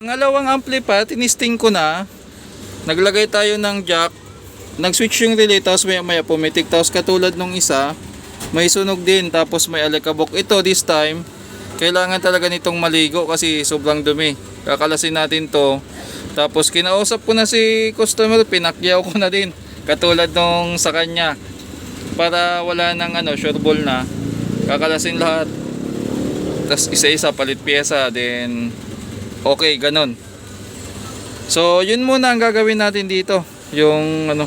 Pangalawang amplifier, tinisting ko na. Naglagay tayo ng jack. Nag-switch yung relay, tapos maya maya pumitik. Tapos katulad nung isa, may sunog din, tapos may alikabok. Ito, this time, kailangan talaga nitong maligo kasi sobrang dumi. Kakalasin natin to. Tapos kinausap ko na si customer, pinakyaw ko na din. Katulad nung sa kanya. Para wala nang ano, sure ball na. Kakalasin lahat. Tapos isa-isa palit pyesa, then Okay, ganun. So, yun muna ang gagawin natin dito. Yung ano,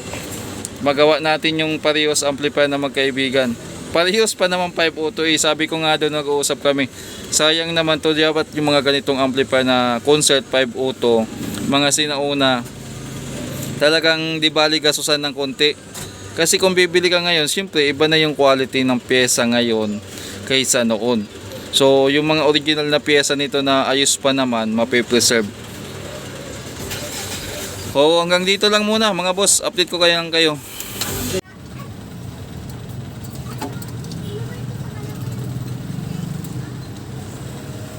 magawa natin yung parehas amplifier na magkaibigan. Parehas pa naman 502 eh. Sabi ko nga doon nag-uusap kami. Sayang naman to dapat yung mga ganitong amplifier na concert 502, mga sinauna. Talagang di bali gasusan ng konti. Kasi kung bibili ka ngayon, siyempre iba na yung quality ng pyesa ngayon kaysa noon. So, yung mga original na pyesa nito na ayos pa naman, mapipreserve. O, hanggang dito lang muna mga boss. Update ko kayang kayo.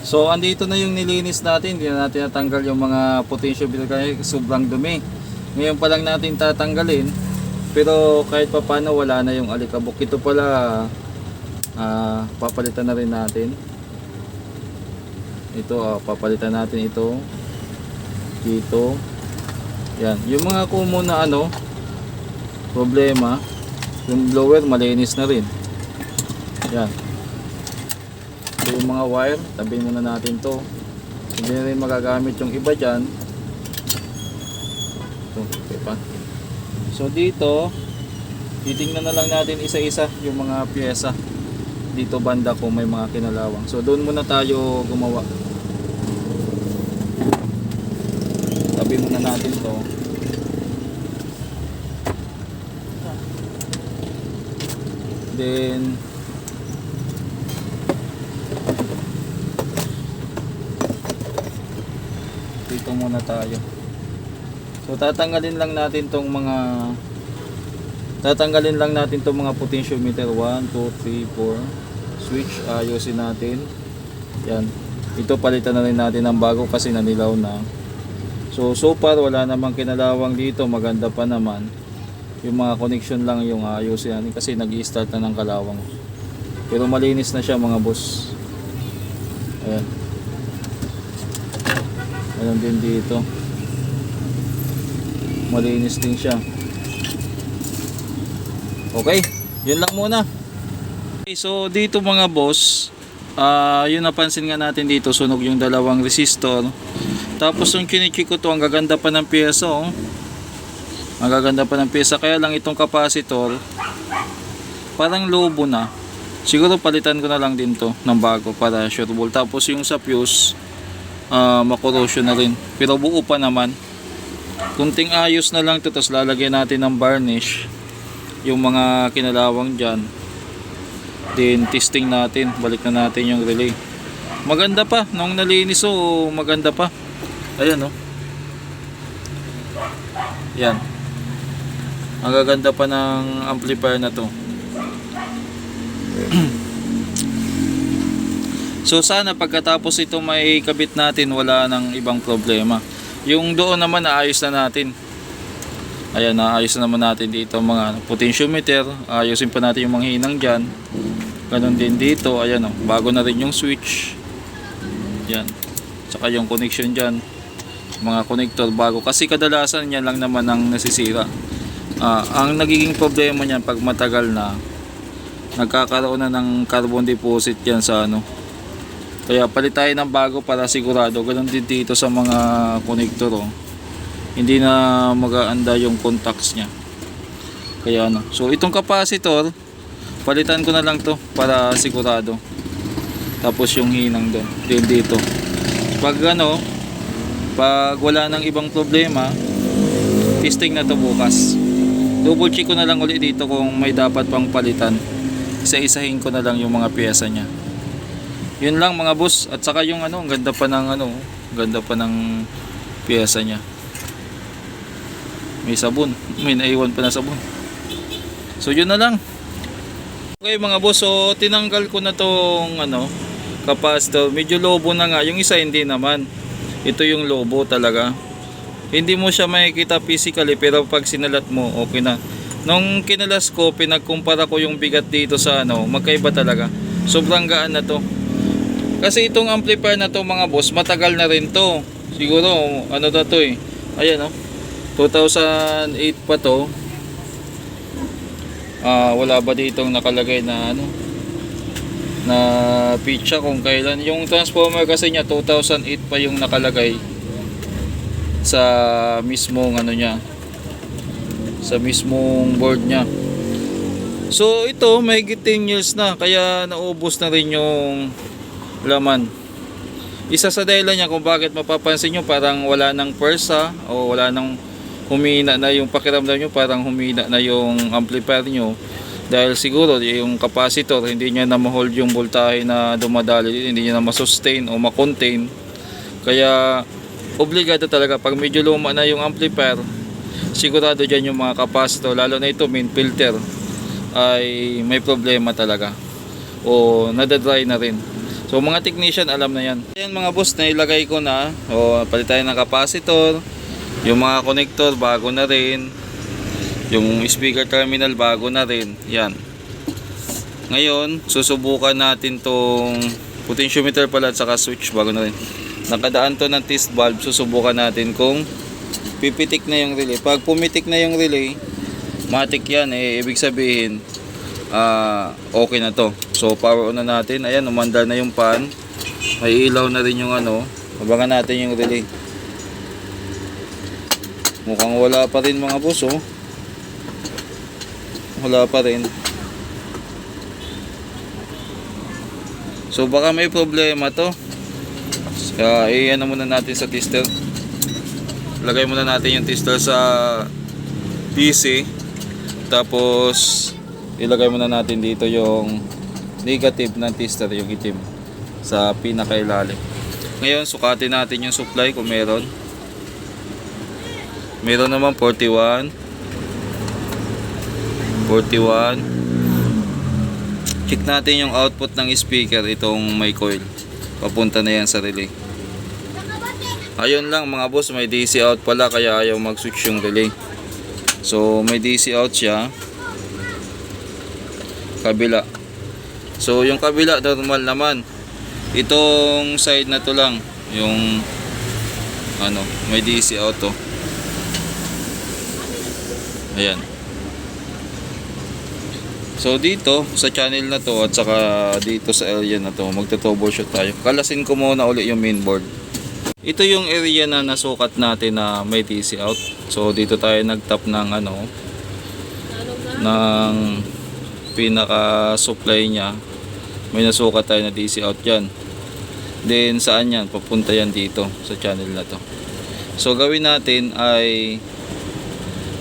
So, andito na yung nilinis natin. Hindi na natin natanggal yung mga potential bill kasi sobrang dumi. Ngayon pa lang natin tatanggalin. Pero kahit pa paano wala na yung alikabok. Ito pala ah papalitan na rin natin. Ito ah, papalitan natin ito. Dito. Yan. Yung mga common na ano problema yung blower malinis na rin. Yan. Ito yung mga wire tabi muna natin to. Hindi na rin magagamit yung iba dyan. Ito okay pa. So dito titingnan na lang natin isa-isa yung mga pyesa dito banda kung may mga kinalawang. So doon muna tayo gumawa. Tabi muna natin to. Then dito muna tayo. So tatanggalin lang natin tong mga tatanggalin lang natin tong mga potentiometer 1, 2, 3, 4 switch ayusin natin. Yan. Ito palitan na rin natin ng bago kasi nanilaw na. So so far wala namang kinalawang dito. Maganda pa naman. Yung mga connection lang yung ayusin natin kasi nag start na ng kalawang. Pero malinis na siya mga boss. Ayan. Ayan din dito. Malinis din siya. Okay, yun lang muna. So dito mga boss, ah yun napansin nga natin dito, sunog yung dalawang resistor. Tapos yung kinichi ko to, ang gaganda pa ng pyesa oh. Ang gaganda pa ng pyesa, kaya lang itong capacitor, parang lobo na. Siguro palitan ko na lang din to ng bago para sure ball. Tapos yung sa fuse, ah makorosyon na rin. Pero buo pa naman. Kunting ayos na lang to, tapos lalagyan natin ng varnish yung mga kinalawang dyan then testing natin. Balik na natin yung relay. Maganda pa. Nung nalinis o maganda pa. Ayan o yan. Ang gaganda pa ng amplifier na to. So sana pagkatapos ito may kabit natin wala nang ibang problema. Yung doon naman naayos na natin. Ayan, naayos na naman natin dito mga potentiometer. Ayusin pa natin yung mga hinang dyan. Ganon din dito. Ayan o, bago na rin yung switch. Yan. Tsaka yung connection dyan. Mga connector bago. Kasi kadalasan yan lang naman ang nasisira. Ah, ang nagiging problema niyan pag matagal na, nagkakaroon na ng carbon deposit yan sa ano. Kaya palit tayo ng bago para sigurado. Ganon din dito sa mga connector oh hindi na magaanda yung contacts niya kaya ano so itong capacitor palitan ko na lang to para sigurado. Tapos yung hinang doon din dito. Pag ano pag wala nang ibang problema testing na to bukas. Double check ko na lang ulit dito kung may dapat pang palitan. Isa-isahin ko na lang yung mga pyesa niya. Yun lang mga boss. At saka yung ano ang ganda pa ng ano ganda pa ng pyesa niya. May sabon. May naiwan pa na sabon. So yun na lang okay mga boss so tinanggal ko na tong ano capacitor medyo lobo na nga. Yung isa hindi naman. Ito yung lobo talaga. Hindi mo siya makikita physically pero pag sinalat mo okay na. Nung kinalas ko pinagkumpara ko yung bigat dito sa ano magkaiba talaga. Sobrang gaan na to. Kasi itong amplifier na to mga boss matagal na rin to. Siguro ano na to eh. Ayan oh. 2008 pa to Ah, wala ba ditong nakalagay na ano na pizza kung kailan? Yung transformer kasi niya 2008 pa yung nakalagay sa mismong ano niya sa mismong board niya. So ito may 10 years na kaya naubos na rin yung laman. Isa sa dahilan niya kung bakit mapapansin nyo parang wala ng persa o wala ng humina na yung pakiramdam nyo parang humina na yung amplifier nyo. Dahil siguro yung capacitor hindi niya na ma-hold yung voltahe na dumadali hindi niya na ma-sustain o ma-contain. Kaya obligado talaga pag medyo luma na yung amplifier sigurado dyan yung mga capacitor lalo na ito main filter ay may problema talaga. O nadadry na rin. So mga technician alam na yan. Yan mga boss na ilagay ko na. O palit tayo ng capacitor yung mga connector bago na rin. Yung speaker terminal bago na rin. Yan. Ngayon susubukan natin tong potentiometer pala at saka switch bago na rin. Nakadaan to ng test valve susubukan natin kung pipitik na yung relay. Pag pumitik na yung relay matik yan eh. Ibig sabihin ah okay na to. So power on na natin. Ayan umandar na yung pan. May ilaw na rin yung ano. Abangan natin yung relay mukhang wala pa rin mga boss oh. Wala pa rin. So baka may problema to. Kaya iyan na muna natin sa tester. Lagay muna natin yung tester sa DC tapos ilagay muna natin dito yung negative ng tester yung itim sa pinakailalim. Ngayon sukatin natin yung supply kung meron meron naman 41 41 check natin yung output ng speaker itong may coil. Papunta na yan sa relay. Ayun lang mga boss may DC out pala kaya ayaw mag switch yung relay. So may DC out siya. Kabila. So yung kabila normal naman. Itong side na to lang yung ano may DC out to ayan So dito sa channel na to at saka dito sa area na to magto-troubleshoot tayo. Kalasin ko muna uli yung mainboard. Ito yung area na nasukat natin na may DC out. So dito tayo nagtap ng ano ng pinaka supply niya. May nasukat tayo na DC out diyan. Then saan yan? Papunta yan dito sa channel na to. So gawin natin ay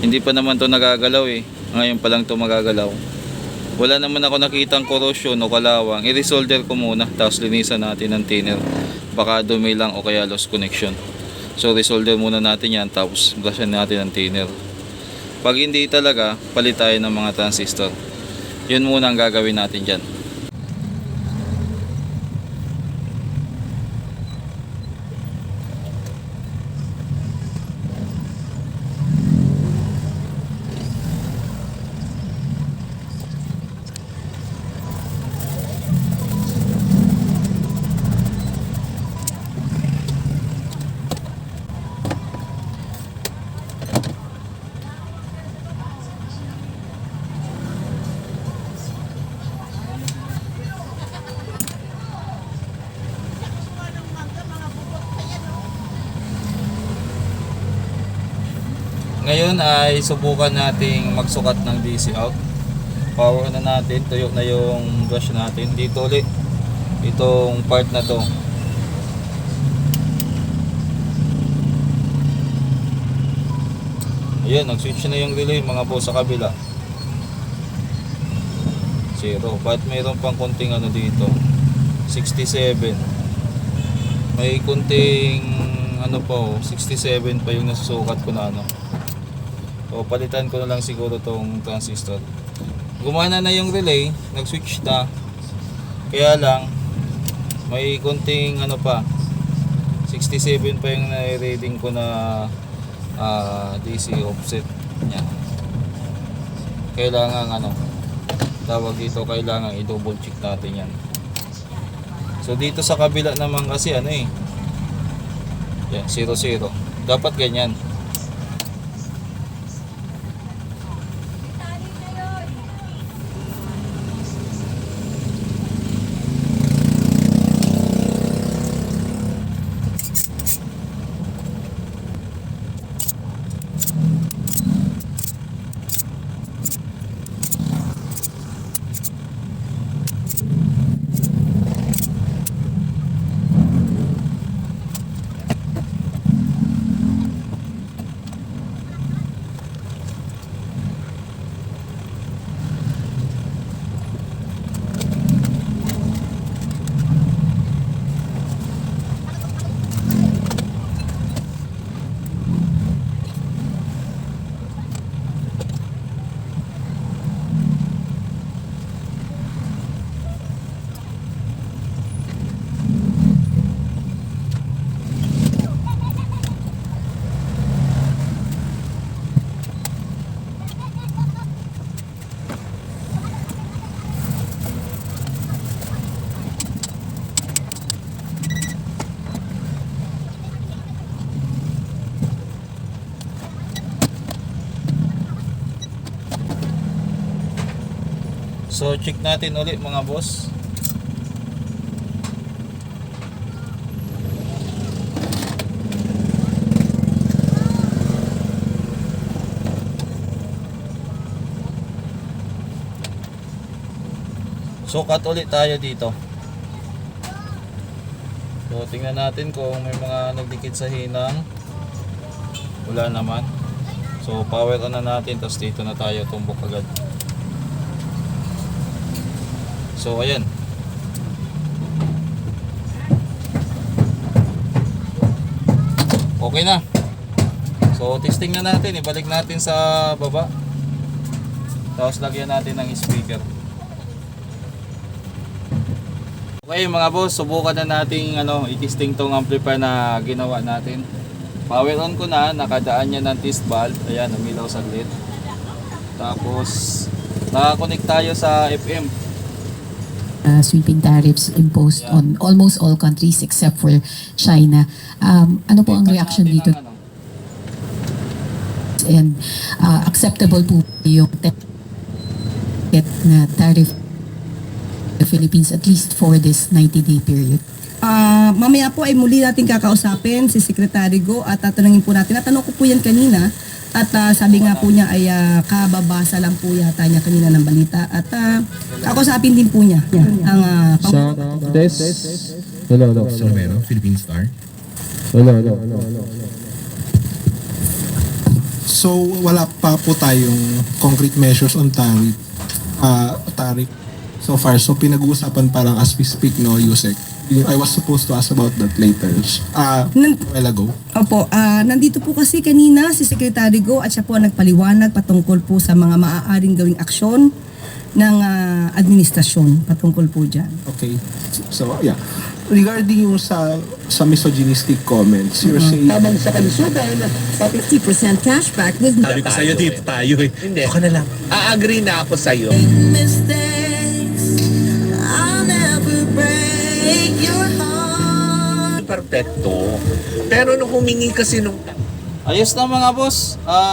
hindi pa naman to nagagalaw eh. Ngayon pa lang to magagalaw. Wala naman ako nakitang corrosion o kalawang. I-resolder ko muna tapos linisan natin ng thinner. Baka dumi lang o kaya lost connection. So resolder muna natin yan tapos brushan natin ng thinner. Pag hindi talaga palit tayo ng mga transistor. Yun muna ang gagawin natin dyan Ngayon ay subukan nating magsukat ng DC out. Power na natin, tuyo na yung brush natin. Dito ulit, itong part na to. Ayan, nag-switch na yung relay mga boss sa kabila. Zero. Ba't mayroon pang konting ano dito? 67. May konting ano pa oh, 67 pa yung nasusukat ko na ano. So palitan ko na lang siguro tong transistor. Gumana na yung relay, nag-switch na. Kaya lang may konting ano pa 67 67 pa yung na-reading ko na ah, DC offset niya. Kailangan ano, tawag dito, kailangan i-double check natin yan. So dito sa kabila naman kasi ano eh, yan, 00. Dapat ganyan. So check natin ulit mga boss. Sukat ulit tayo dito. So tingnan natin kung may mga nagdikit sa hinang. Wala naman. So power on na natin tapos dito na tayo tumbok agad. So ayan. Okay na. So testing na natin, ibalik natin sa baba. Tapos lagyan natin ng speaker. Okay mga boss, subukan na nating ano, i-testing tong amplifier na ginawa natin. Power on ko na, nakadaan niya ng test valve. Ayan, umilaw saglit. Tapos nakakonect tayo sa FM. Uh, sweeping tariffs imposed Yeah. on almost all countries except for China. Um, ano po ang reaction dito ano. and uh, acceptable po yung na tariff the Philippines at least for this 90-day period? Ah, mamaya po ay muli natin kakausapin si Secretary Go at tatanungin po natin. Natanong ko po yan kanina at ah, sabi nga po niya ay ah, kababasa lang po yata niya kanina ng balita at uh, kakusapin din po niya, niya ang ah, pang- Sa test. Hello, hello. Sa Romero, Philippine Star. Hello, hello, hello. So wala pa po tayong concrete measures on tariff. Uh, tariff so far. So pinag-uusapan parang as we speak no, Yusek. Yung- I was supposed to ask about that later. Ah, Nan- a while ago. Opo, ah, nandito po kasi kanina si Secretary Go at siya po ang nagpaliwanag patungkol po sa mga maaaring gawing aksyon ng ah, administrasyon patungkol po dyan. Okay. So yeah. Regarding yung sa sa misogynistic comments, you're saying Tabang sa kalusugan, 50% cashback with Sabi ko sa'yo, dito tayo eh. Hindi. Baka na lang. A-agree na ako sa'yo. mistakes. Your heart. Perfecto. Pero nung humingi kasi nung Ayos na mga boss. Ah